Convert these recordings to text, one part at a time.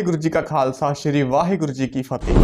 ਵਾਹਿਗੁਰੂ ਜੀ ਕਾ ਖਾਲਸਾ, ਸ੍ਰੀ ਵਾਹਿਗੁਰੂ ਜੀ ਕੀ ਫਤਿਹ।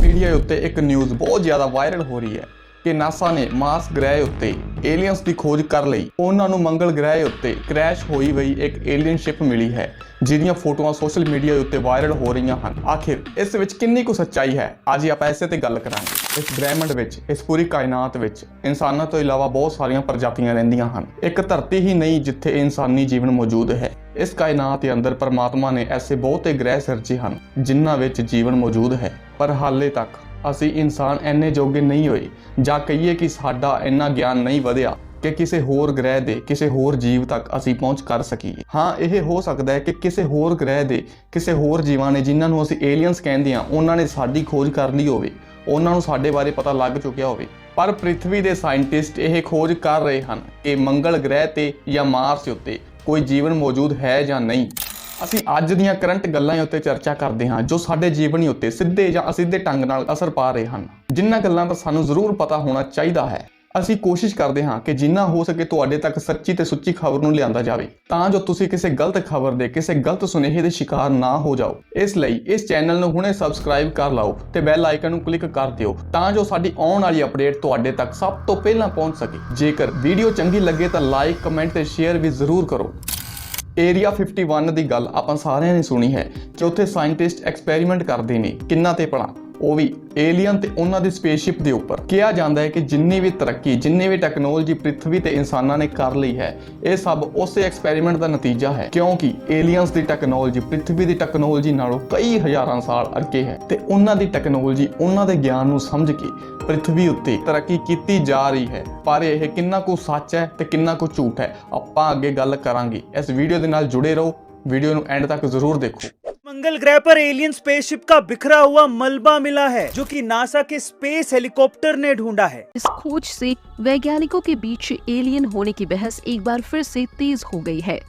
ਮੀਡੀਆ ਉੱਤੇ ਇੱਕ ਨਿਊਜ਼ ਬਹੁਤ ਜ਼ਿਆਦਾ ਵਾਇਰਲ ਹੋ ਰਹੀ ਹੈ। ਕਿ ਨਾਸਾ ਨੇ ਮਾਰਸ ਗ੍ਰਹਿ ਉੱਤੇ ਏਲੀਅਨਸ ਦੀ ਖੋਜ ਕਰ ਲਈ। ਉਹਨਾਂ ਨੂੰ ਮੰਗਲ ਗ੍ਰਹਿ ਉੱਤੇ ਕ੍ਰੈਸ਼ ਹੋਈ ਹੋਈ ਇੱਕ ਏਲੀਅਨ ਸ਼ਿਪ ਮਿਲੀ ਹੈ, ਜਿਹਦੀਆਂ ਫੋਟੋਆਂ ਸੋਸ਼ਲ ਮੀਡੀਆ ਉੱਤੇ ਵਾਇਰਲ ਹੋ ਰਹੀਆਂ ਹਨ। ਆਖਿਰ ਇਸ ਵਿੱਚ ਕਿੰਨੀ ਕੁ ਸੱਚਾਈ ਹੈ? ਅੱਜ ਆਪਾਂ ਇਸੇ ਤੇ ਗੱਲ ਕਰਾਂਗੇ। ਇਸ ਬ੍ਰਹਿਮੰਡ ਵਿੱਚ, ਇਸ ਪੂਰੀ ਕਾਇਨਾਤ ਵਿੱਚ ਇਨਸਾਨਾਂ ਤੋਂ ਇਲਾਵਾ ਬਹੁਤ ਸਾਰੀਆਂ ਪ੍ਰਜਾਤੀਆਂ ਰਹਿੰਦੀਆਂ ਹਨ। ਇੱਕ ਧਰਤੀ ਹੀ ਨਹੀਂ ਜਿੱਥੇ ਇਨਸਾਨੀ ਜੀਵਨ ਮੌਜੂਦ ਹੈ। ਇਸ ਕਾਇਨਾਤ ਦੇ ਅੰਦਰ ਪਰਮਾਤਮਾ ਨੇ ਐਸੇ ਬਹੁਤੇ ਗ੍ਰਹਿ ਸਿਰਜੇ ਹਨ, ਜਿਨ੍ਹਾਂ ਵਿੱਚ ਜੀਵਨ ਮੌਜੂਦ ਹੈ, ਪਰ ਹਾਲੇ ਤੱਕ ਅਸੀਂ ਇਨਸਾਨ ਐਨੇ ਜੋਗੇ ਨਹੀਂ ਹੋਏ, ਜਾਂ ਕਹੀਏ ਕਿ ਸਾਡਾ ਇੰਨਾ ਗਿਆਨ ਨਹੀਂ ਵਧਿਆ ਕਿ ਕਿਸੇ ਹੋਰ ਗ੍ਰਹਿ ਦੇ, ਕਿਸੇ ਹੋਰ ਜੀਵ ਤੱਕ ਅਸੀਂ ਪਹੁੰਚ ਕਰ ਸਕੀਏ। ਹਾਂ, ਇਹ ਹੋ ਸਕਦਾ ਹੈ ਕਿ ਕਿਸੇ ਹੋਰ ਗ੍ਰਹਿ ਦੇ, ਕਿਸੇ ਹੋਰ ਜੀਵਾਂ ਨੇ ਜਿਨ੍ਹਾਂ ਨੂੰ ਅਸੀਂ ਏਲੀਅਨਸ ਕਹਿੰਦੇ ਹਾਂ, ਉਹਨਾਂ ਨੇ ਸਾਡੀ ਖੋਜ ਕਰ ਲਈ ਹੋਵੇ, ਉਹਨਾਂ ਨੂੰ ਸਾਡੇ ਬਾਰੇ ਪਤਾ ਲੱਗ ਚੁੱਕਿਆ ਹੋਵੇ। ਪਰ ਪ੍ਰithvi ਦੇ ਸਾਇੰਟਿਸਟ ਇਹ ਖੋਜ ਕਰ ਰਹੇ ਹਨ ਕਿ ਮੰਗਲ ਗ੍ਰਹਿ ਤੇ ਜਾਂ ਮਾਰਸ ਉੱਤੇ ਕੋਈ ਜੀਵਨ ਮੌਜੂਦ ਹੈ ਜਾਂ ਨਹੀਂ। ਅਸੀਂ ਅੱਜ ਦੀਆਂ ਕਰੰਟ ਗੱਲਾਂ ਉੱਤੇ ਚਰਚਾ ਕਰਦੇ ਹਾਂ, ਜੋ ਸਾਡੇ ਜੀਵਨੀ ਉੱਤੇ ਸਿੱਧੇ ਜਾਂ ਅਸਿੱਧੇ ਢੰਗ ਨਾਲ ਅਸਰ ਪਾ ਰਹੇ ਹਨ। ਜਿਨ੍ਹਾਂ ਗੱਲਾਂ ਦਾ ਸਾਨੂੰ ਜ਼ਰੂਰ ਪਤਾ ਹੋਣਾ ਚਾਹੀਦਾ ਹੈ। ਅਸੀਂ ਕੋਸ਼ਿਸ਼ ਕਰਦੇ ਹਾਂ ਕਿ ਜਿੰਨਾ ਹੋ ਸਕੇ ਤੁਹਾਡੇ ਤੱਕ ਸੱਚੀ ਤੇ ਸੁੱਚੀ ਖਬਰ ਨੂੰ ਲਿਆਂਦਾ ਜਾਵੇ। ਤਾਂ ਜੋ ਤੁਸੀਂ ਕਿਸੇ ਗਲਤ ਖਬਰ ਦੇ, ਕਿਸੇ ਗਲਤ ਸੁਨੇਹੇ ਦੇ ਸ਼ਿਕਾਰ ਨਾ ਹੋ ਜਾਓ। ਇਸ ਲਈ ਇਸ ਚੈਨਲ ਨੂੰ ਹੁਣੇ ਸਬਸਕ੍ਰਾਈਬ ਕਰ ਲਓ ਤੇ ਬੈਲ ਆਈਕਨ ਨੂੰ ਕਲਿੱਕ ਕਰ ਦਿਓ ਤਾਂ ਜੋ ਸਾਡੀ ਆਉਣ ਵਾਲੀ ਅਪਡੇਟ ਤੁਹਾਡੇ ਤੱਕ ਸਭ ਤੋਂ ਪਹਿਲਾਂ ਪਹੁੰਚ ਸਕੇ। ਜੇਕਰ ਵੀਡੀਓ ਚੰਗੀ ਲੱਗੇ ਤਾਂ ਲਾਈਕ ਕਮੈਂਟ ਤੇ ਸ਼ੇਅਰ ਵੀ ਜ਼ਰੂਰ ਕਰੋ। ਏਰੀਆ 51 ਦੀ ਗੱਲ ਆਪਾਂ ਸਾਰਿਆਂ ਨੇ ਸੁਣੀ ਹੈ ਕਿ ਉੱਥੇ ਸਾਇੰਟਿਸਟ ਐਕਸਪੈਰੀਮੈਂਟ ਕਰਦੇ ਨੇ, ਕਿੰਨਾ ਤੇ ਭਲਾ? ਉਹ ਵੀ ਏਲੀਅਨ ਤੇ ਉਹਨਾਂ ਦੀ ਸਪੇਸਸ਼ਿਪ ਦੇ ਉੱਪਰ। ਕਿਹਾ ਜਾਂਦਾ ਹੈ ਕਿ ਜਿੰਨੀ ਵੀ ਤਰੱਕੀ, ਜਿੰਨੀ ਵੀ ਟੈਕਨੋਲੋਜੀ ਪ੍ਰithvi ਤੇ ਇਨਸਾਨਾਂ ਨੇ ਕਰ ਲਈ ਹੈ, ਇਹ ਸਭ ਉਸੇ ਐਕਸਪੈਰੀਮੈਂਟ ਦਾ ਨਤੀਜਾ ਹੈ। ਕਿਉਂਕਿ ਏਲੀਅਨਸ ਦੀ ਟੈਕਨੋਲੋਜੀ ਪ੍ਰithvi ਦੀ ਟੈਕਨੋਲੋਜੀ ਨਾਲੋਂ ਕਈ ਹਜ਼ਾਰਾਂ ਸਾਲ ਅੱਗੇ ਹੈ ਤੇ ਉਹਨਾਂ ਦੀ ਟੈਕਨੋਲੋਜੀ ਉਹਨਾਂ ਦੇ ਗਿਆਨ ਨੂੰ ਸਮਝ ਕੇ ਪ੍ਰithvi ਉੱਤੇ ਤਰੱਕੀ ਕੀਤੀ ਜਾ ਰਹੀ ਹੈ। ਪਰ ਇਹ ਕਿੰਨਾ ਕੁ ਸੱਚ ਹੈ ਤੇ ਕਿੰਨਾ ਕੁ ਝੂਠ ਹੈ, ਆਪਾਂ ਅੱਗੇ ਗੱਲ ਕਰਾਂਗੇ। ਇਸ ਵੀਡੀਓ ਦੇ ਨਾਲ ਜੁੜੇ ਰਹੋ। ਵੀਡੀਓ ਨੂੰ ਐਂਡ ਤੱਕ ਜ਼ਰੂਰ ਦੇਖੋ। मंगल ग्रह पर एलियन स्पेसशिप का बिखरा हुआ मलबा मिला है जो कि नासा के स्पेस हेलीकॉप्टर ने ढूंढा है इस खोज से वैज्ञानिकों के बीच एलियन होने की बहस एक बार फिर से तेज हो गई है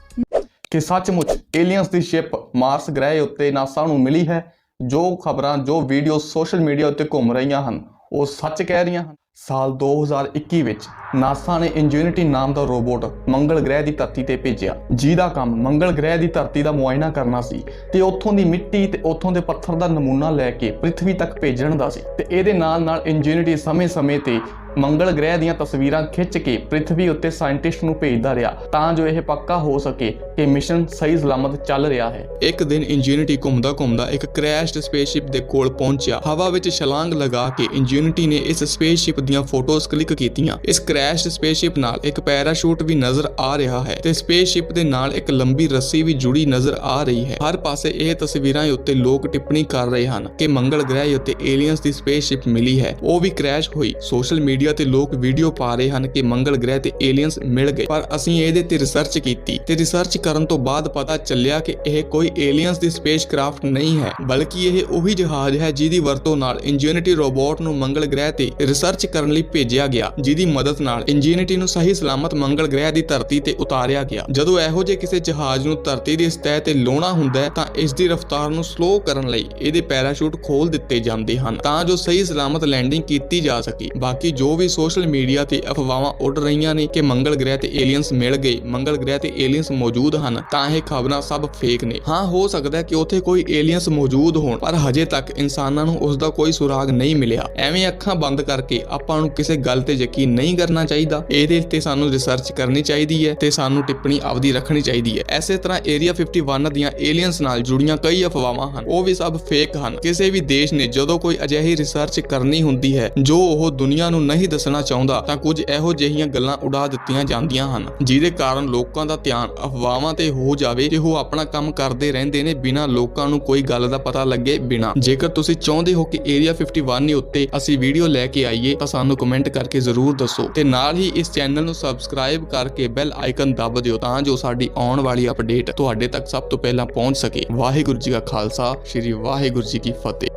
ਕਿ ਸੱਚਮੁੱਚ ਏਲੀਅਨਸ ਦੀ ਸ਼ਿਪ ਮਾਰਸ ਗ੍ਰਹਿ ਉੱਤੇ ਨਾਸਾ ਨੂੰ ਮਿਲੀ ਹੈ ਜੋ ਖਬਰਾਂ ਜੋ ਵੀਡੀਓ ਸੋਸ਼ਲ ਮੀਡੀਆ ਉੱਤੇ ਘੁੰਮ ਰਹੀਆਂ ਹਨ ਉਹ ਸੱਚ ਕਹਿ ਰਹੀਆਂ ਹਨ ਸਾਲ 2021 ਵਿੱਚ ਨਾਸਾ ਨੇ ਇੰਜਿਨਿਟੀ ਨਾਮ ਦਾ ਰੋਬੋਟ ਮੰਗਲ ਗ੍ਰਹਿ ਦੀ ਧਰਤੀ ਤੇ ਭੇਜਿਆ, ਜਿਹਦਾ ਕੰਮ ਮੰਗਲ ਗ੍ਰਹਿ ਦੀ ਧਰਤੀ ਦਾ ਮੁਆਇਨਾ ਕਰਨਾ ਸੀ ਤੇ ਉੱਥੋਂ ਦੀ ਮਿੱਟੀ ਤੇ ਉੱਥੋਂ ਦੇ ਪੱਥਰ ਦਾ ਨਮੂਨਾ ਲੈ ਕੇ ਪ੍ਰithvi ਤੱਕ ਭੇਜਣ ਦਾ ਸੀ ਤੇ ਇਹਦੇ ਨਾਲ ਨਾਲ ਇੰਜਿਨਿਟੀ ਸਮੇਂ-ਸਮੇਂ ਤੇ ਮੰਗਲ ਗ੍ਰਹਿ ਦੀਆਂ ਤਸਵੀਰਾਂ ਖਿੱਚ ਕੇ ਪ੍ਰithvi ਉੱਤੇ ਸਾਇੰਟਿਸਟ ਨੂੰ ਭੇਜਦਾ ਰਿਹਾ, ਤਾਂ ਜੋ ਇਹ ਪੱਕਾ ਹੋ ਸਕੇ ਕਿ ਮਿਸ਼ਨ ਸਹੀ ਸਲਾਮਤ ਚੱਲ ਰਿਹਾ ਹੈ। ਇੱਕ ਦਿਨ ਇੰਜਿਨਿਟੀ ਘੁੰਮਦਾ ਘੁੰਮਦਾ ਇੱਕ ਕ੍ਰੈਸ਼ਡ ਸਪੇਸਸ਼ਿਪ ਦੇ ਕੋਲ ਪਹੁੰਚਿਆ। ਹਵਾ ਵਿੱਚ ਛਲਾਂਗ ਲਗਾ ਕੇ ਇੰਜਿਨਿਟੀ ਨੇ ਇਸ ਸਪੇਸਸ਼ਿਪ ਦੀਆਂ ਫੋਟੋਜ਼ ਕਲਿੱਕ ਕੀਤੀਆਂ। ਇਸ ਕ੍ਰੈਸ਼ਡ ਸਪੇਸਸ਼ਿਪ ਨਾਲ ਇੱਕ ਪੈਰਾਸ਼ੂਟ ਵੀ ਨਜ਼ਰ ਆ ਰਿਹਾ ਹੈ ਤੇ ਸਪੇਸਸ਼ਿਪ ਦੇ ਨਾਲ ਇੱਕ ਲੰਬੀ ਰੱਸੀ ਵੀ ਜੁੜੀ ਨਜ਼ਰ ਆ ਰਹੀ ਹੈ। ਹਰ ਪਾਸੇ ਇਹ ਤਸਵੀਰਾਂ ਉੱਤੇ ਲੋਕ ਟਿੱਪਣੀ ਕਰ ਰਹੇ ਹਨ ਕਿ ਮੰਗਲ ਗ੍ਰਹਿ ਉੱਤੇ ਏਲੀਅਨਸ ਦੀ ਸਪੇਸਸ਼ਿਪ ਮਿਲੀ ਹੈ। ਉਹ ਵੀ ਕ੍ਰੈਸ਼ ਹੋਈ। ਸੋਸ਼ਲ ਮੀਡੀਆ ਤੇ ਲੋਕ ਵੀਡੀਓ ਪਾ ਰਹੇ ਹਨ ਕਿ ਮੰਗਲ ਗ੍ਰਹਿ ਤੇ ਏਲੀਅਨਸ ਮਿਲ ਗਏ। ਪਰ ਅਸੀਂ ਇਹਦੇ ਤੇ ਰਿਸਰਚ ਕੀਤੀ ਤੇ ਰਿਸਰਚ ਕਰਨ ਤੋਂ ਬਾਅਦ ਪਤਾ ਚੱਲਿਆ ਕਿ ਇਹ ਕੋਈ ਏਲੀਅਨਸ ਦੀ ਸਪੇਸਕ੍ਰਾਫਟ ਨਹੀਂ ਹੈ, ਬਲਕਿ ਇਹ ਉਹੀ ਜਹਾਜ਼ ਹੈ ਜਿਹਦੀ ਵਰਤੋਂ ਨਾਲ ਇੰਜੀਨਿਟੀ ਰੋਬੋਟ ਨੂੰ ਮੰਗਲ ਗ੍ਰਹਿ ਤੇ ਰਿਸਰਚ ਕਰਨ ਲਈ ਭੇਜਿਆ ਗਿਆ, ਜਿਹਦੀ ਮਦਦ ਨਾਲ ਇੰਜਿਨਿਟੀ ਨੂੰ ਸਹੀ ਸਲਾਮਤ ਮੰਗਲ ਗ੍ਰਹਿ ਦੀ ਧਰਤੀ ਤੇ ਉਤਾਰਿਆ ਗਿਆ। ਜਦੋਂ ਇਹੋ ਜਿਹੇ ਕਿਸੇ ਜਹਾਜ਼ ਨੂੰ ਧਰਤੀ ਦੀ ਸਤਹ ਤੇ ਲਾਉਣਾ ਹੁੰਦਾ ਹੈ ਤਾਂ ਇਸ ਦੀ ਰਫ਼ਤਾਰ ਨੂੰ ਸਲੋ ਕਰਨ ਲਈ ਇਹਦੇ ਪੈਰਾਸ਼ੂਟ ਖੋਲ ਦਿੱਤੇ ਜਾਂਦੇ ਹਨ, ਤਾਂ ਜੋ ਸਹੀ ਸਲਾਮਤ ਲੈਂਡਿੰਗ ਕੀਤੀ ਜਾ ਸਕੇ। ਬਾਕੀ ਜੋ ਵੀ ਸੋਸ਼ਲ ਮੀਡੀਆ ਤੇ ਅਫਵਾਹਾਂ ਉੱਡ ਰਹੀਆਂ ਨੇ ਕਿ ਮੰਗਲ ਗ੍ਰਹਿ ਤੇ ਏਲੀਅਨਸ ਮਿਲ ਗਏ, ਮੰਗਲ ਗ੍ਰਹਿ ਤੇ ਏਲੀਅਨਸ ਮੌਜੂਦ ਹਨ, ਤਾਂ ਇਹ ਖਬਰਾਂ ਸਭ ਫੇਕ ਨੇ। ਹਾਂ, ਹੋ ਸਕਦਾ ਹੈ ਕਿ ਉੱਥੇ ਕੋਈ ਏਲੀਅਨਸ ਮੌਜੂਦ ਹੋਣ, ਪਰ ਹਜੇ ਤੱਕ ਇਨਸਾਨਾਂ ਨੂੰ ਉਸ ਦਾ ਕੋਈ ਸੁਰਾਗ ਨਹੀਂ ਮਿਲਿਆ। ਐਵੇਂ ਅੱਖਾਂ ਬੰਦ ਕਰਕੇ ਆਪਾਂ ਨੂੰ ਕਿਸੇ ਗੱਲ ਤੇ ਯਕੀਨ ਨਹੀਂ ਕਰਨਾ ਚਾਹੀਦਾ। ਇਹਦੇ ਤੇ ਸਾਨੂੰ ਰਿਸਰਚ ਕਰਨੀ ਚਾਹੀਦੀ ਹੈ ਤੇ ਸਾਨੂੰ ਟਿੱਪਣੀ ਆਪਦੀ ਰੱਖਣੀ ਚਾਹੀਦੀ ਹੈ। ਐਸੇ ਤਰ੍ਹਾਂ ਏਰੀਆ 51 ਦੀਆਂ ਏਲੀਅਨਸ ਨਾਲ ਜੁੜੀਆਂ ਕਈ ਅਫਵਾਹਾਂ ਹਨ। ਉਹ ਵੀ ਸਭ ਫੇਕ ਹਨ। ਕਿਸੇ ਵੀ ਦੇਸ਼ ਨੇ ਜਦੋਂ ਕੋਈ ਅਜਿਹੀ ਰਿਸਰਚ ਕਰਨੀ ਹੁੰਦੀ ਹੈ, ਜੋ ਉਹ ਦੁਨੀਆ ਨੂੰ ਨਹੀਂ ਦੱਸਣਾ ਚਾਹੁੰਦਾ ਤਾਂ ਕੁਝ ਇਹੋ ਜਿਹੀਆਂ ਗੱਲਾਂ ਉਡਾ ਦਿੱਤੀਆਂ ਜਾਂਦੀਆਂ ਹਨ, ਜਿਹਦੇ ਕਾਰਨ ਲੋਕਾਂ ਦਾ ਧਿਆਨ ਅਫਵਾਹਾਂ ਤੇ ਹੋ ਜਾਵੇ ਤੇ ਉਹ ਆਪਣਾ ਕੰਮ ਕਰਦੇ ਰਹਿੰਦੇ ਨੇ ਬਿਨਾਂ ਲੋਕਾਂ ਨੂੰ ਕੋਈ ਗੱਲ ਦਾ ਪਤਾ ਲੱਗੇ ਬਿਨਾਂ। ਜੇਕਰ ਤੁਸੀਂ ਚਾਹੁੰਦੇ ਹੋ ਕਿ ਏਰੀਆ 51 ਉੱਤੇ ਅਸੀਂ ਵੀਡੀਓ ਲੈ ਕੇ ਆਈਏ ਤਾਂ ਸਾਨੂੰ ਕਮੈਂਟ ਕਰਕੇ ਜ਼ਰੂਰ ਦੱਸੋ ਤੇ ਨਾਲ ਹੀ ਇਸ ਚੈਨਲ ਨੂੰ ਸਬਸਕ੍ਰਾਈਬ ਕਰਕੇ ਬੈਲ ਆਈਕਨ ਦੱਬ ਦਿਓ ਤਾਂ ਜੋ ਸਾਡੀ ਆਉਣ ਵਾਲੀ ਅਪਡੇਟ ਤੁਹਾਡੇ ਤੱਕ ਸਭ ਤੋਂ ਪਹਿਲਾਂ ਪਹੁੰਚ ਸਕੇ। ਵਾਹਿਗੁਰੂ ਜੀ ਕਾ ਖਾਲਸਾ, ਸ੍ਰੀ ਵਾਹਿਗੁਰੂ ਜੀ ਕੀ ਫਤਿਹ।